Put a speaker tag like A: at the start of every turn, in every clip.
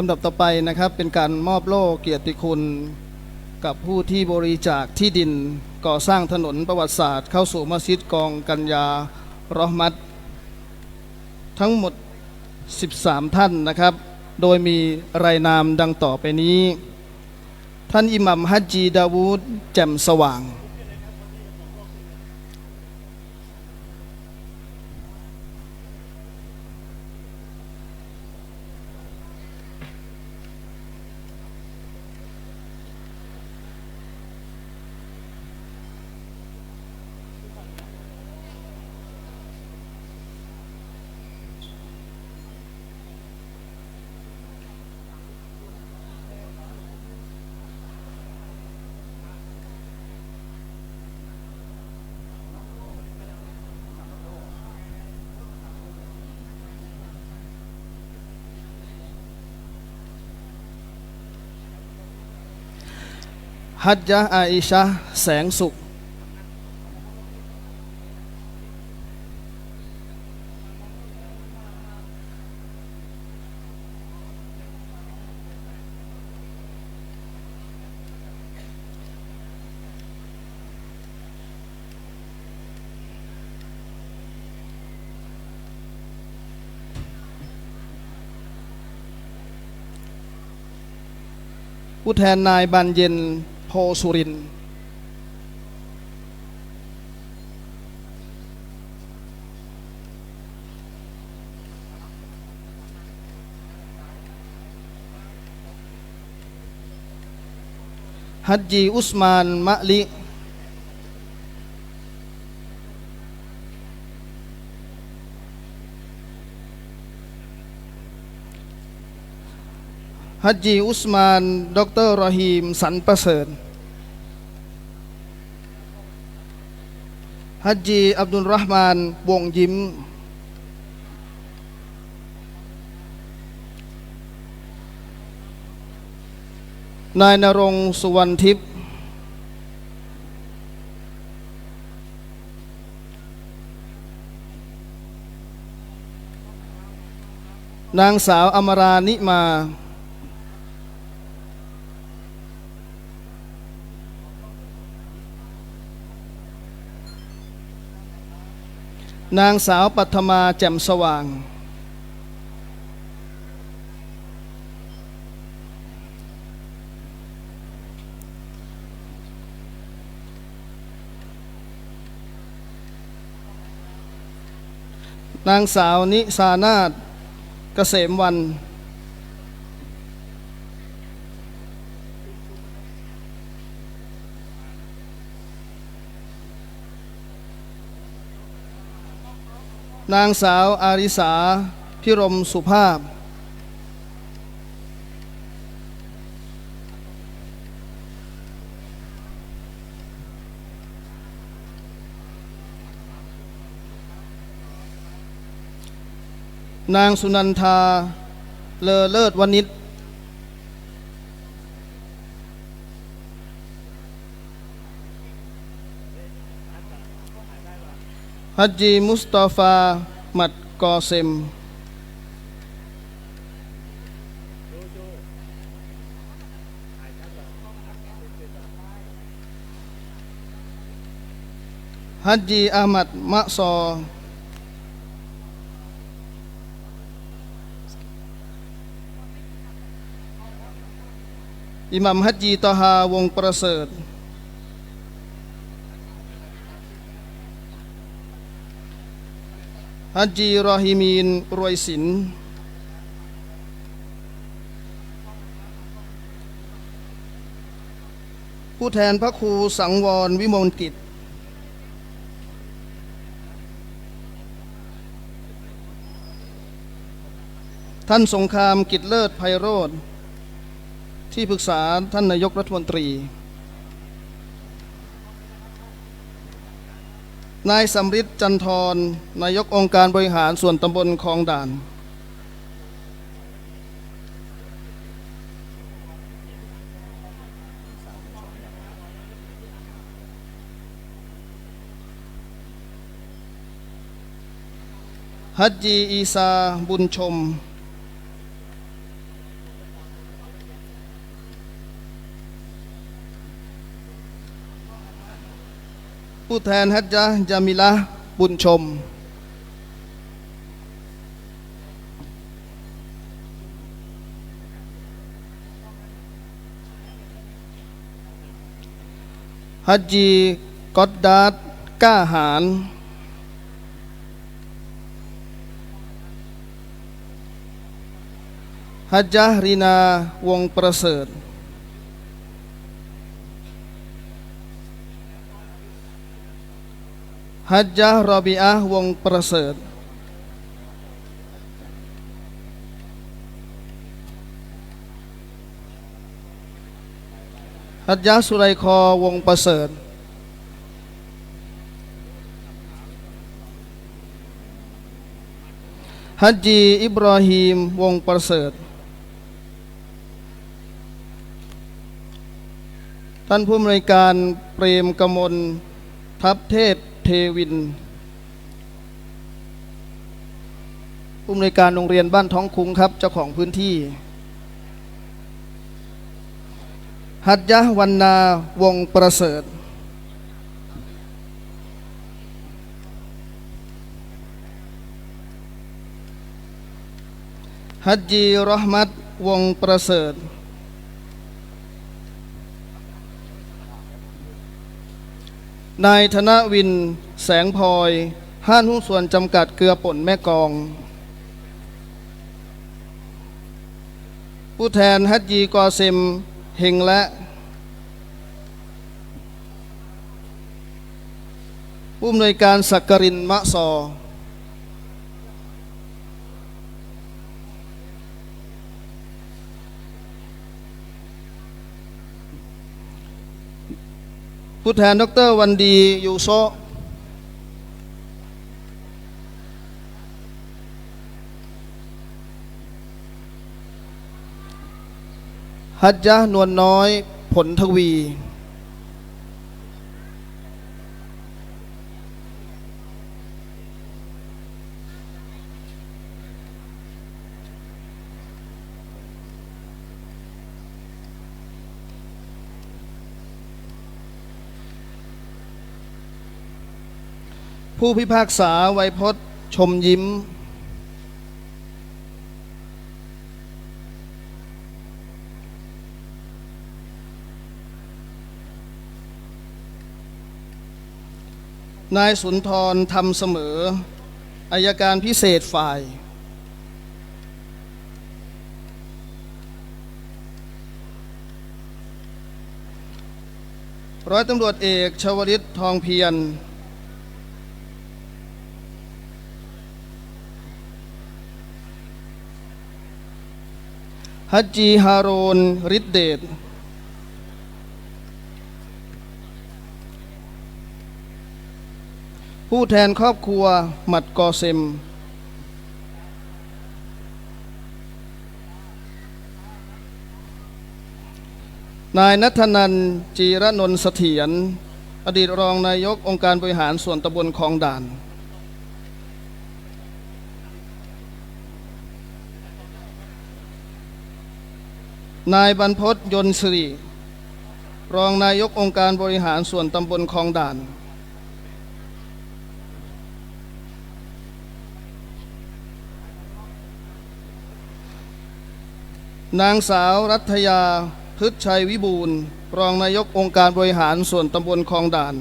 A: ลำดับต่อไปนะครับเป็นการมอบโล่เกียรติคุณกับผู้ที่บริจาคที่ดินก่อสร้างถนนประวัติศาสตร์ เข้าสู่มัสยิดกองกัญญารอหมัดทั้งหมด 13 ท่านนะครับ โดยมีรายนามดังต่อไปนี้ ท่านอิหมัมฮัจจีดาวูดแจ่มสว่าง ฮัจยะอาอิชะแสงสุข ผู้แทนนายบันเย็น โพสุริน ฮัจจีอุสมานมะลิฮัจจีอุสมานดอกเตอรรอฮีม สันประเสริฐฮัจจีอับดุลรหมาน วงยิ้ม นายนรงสุวรรณทิพย์ นางสาวอมรานิมา นางสาวปัทมาแจ่มสว่าง นางสาวนิสานาตเกษมวัน นางสาวอาริสา พิรมสุภาพ นางสุนันทา เลอเลิศวณิช ฮัจจีมุสตาฟามัดกอเซม ฮัจจีอามัดมะซอ อิหมัมฮัจจีตอฮาวงประเสริฐ ฮัจจีรอฮิมีนรวยสินผู้แทนพระครูสังวรวิมลกิจ ท่านสงครามกิจเลิศไพโรธที่ปรึกษาท่านนายกรัฐมนตรี นายสำริดจันทรนายกองค์การบริหารส่วนตำบลคลองด่าน ฮัจจีอีซาบุญชม ผู้แทนฮัจญะห์จามิละบุญชม ฮัจจีกอดดาดก้าหาร ฮัจญะห์รีนาวงประเสริฐ ฮัจญะห์รอบีอะห์วงประเสริฐ ฮัจญะห์สุไลคอวงประเสริฐ ฮัจจีอิบราฮีมวงประเสริฐท่านผู้อำนวยการเปรมกมลทัพเทพ เทวินผู้อำนวยการโรงเรียนบ้านท้องคุ้งครับ เจ้าของพื้นที่ฮัจยะวันนาวงประเสริฐ ฮัจจีรอห์มัตวงประเสริฐ นายธนวิน แสงพลอย ห้านหุ้นส่วนจำกัดเกลือป่นแม่กอง ผู้แทนฮัจยีกอเซมเฮงและ ผู้อำนวยการสักกรินมะซอ ผู้แทนดรวันดียูโซฮัจยะห์นวลน้อยผลทวี ผู้พิพากษาไวยพจน์ชมยิ้ม นายสุนทรทำเสมอ อายการพิเศษฝ่ายร้อยตำรวจเอกชวลิตทองเพียร ฮัจจีฮาโรนริดเดตผู้แทนครอบครัวหมัดกอเซม นายนัทนันจีรนนท์เสถียรอดีตรองนายกองค์การบริหารส่วนตำบลคลองด่าน นายบรรพตยนต์สิริรองนายกองค์การบริหารส่วนตำบลคลองด่าน นางสาวรัฐยาพฤชัยวิบูลรองนายกองค์การบริหารส่วนตำบลคลองด่าน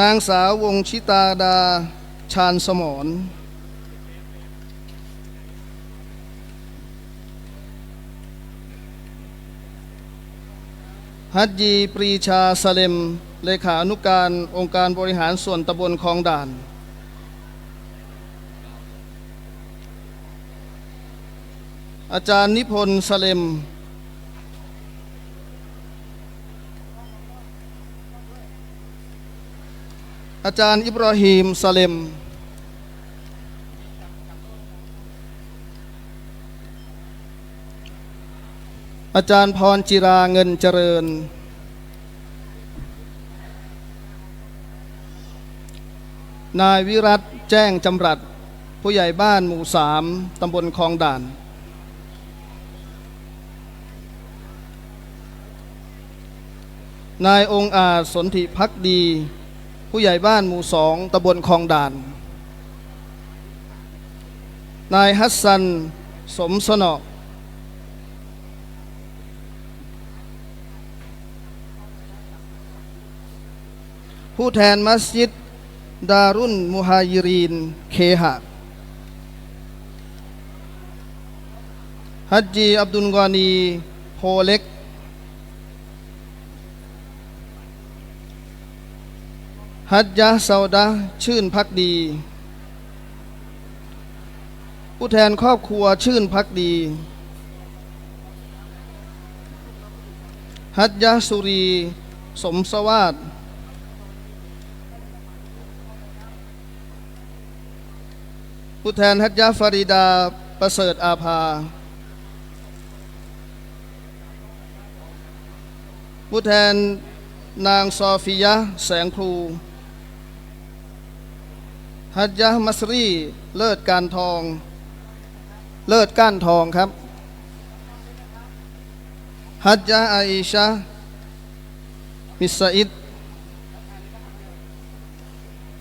A: นางสาววงชิตาดาชาญสมรฮัจยีปรีชาสเลม เลขานุการองค์การบริหารส่วนตำบลคลองด่าน อาจารย์นิพนธ์สเลม อาจารย์อิบราฮิมสเลมอาจารย์พรจิราเงินเจริญ นายวิรัตแจ้งจำรัดผู้ใหญ่บ้านหมู่สามตำบลคลองด่าน นายองค์อาจสนธิพักดี ผู้ใหญ่บ้านหมู่สองตำบลคลองด่าน นายฮัสซัน สมสนอผู้แทนมัสยิด ดารุนมุฮายิรีน เคหะ ฮัจจี อับดุลกานีโพเล็ก ฮัจยะซาดะชื่นพักดี ผู้แทนครอบครัวชื่นพักดีฮัจยะสุรี สมสวาสผู้แทนฮัจยะฟาริดาประเสริฐอาภา ผู้แทนนางซอฟิยะแสงพลู ฮัจยะมัสรี เลิศการทอง เลิศก้านทองครับ ฮัจยะอาอิชะมิสอิด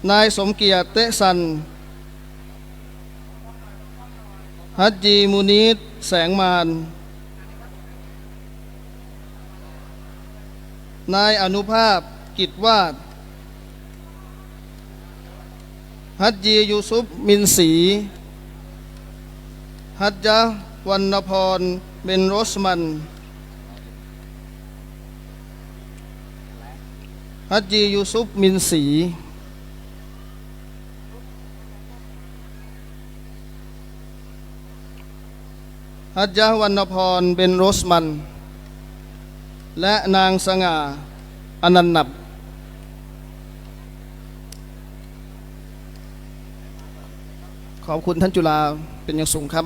A: นายสมเกียรติเตสัน ฮัจจีมูนีตแสงมาน นายอนุภาพกิจวาด ฮัจจียูซุปมินสีฮัจยะวันนพรเบนโรสมันฮัจจียูซุปมินสีฮัจยะวันนพรเบนโรสมัน และนางสง่าอนันนับ ขอบคุณท่านจุฬาเป็นอย่างสูงครับ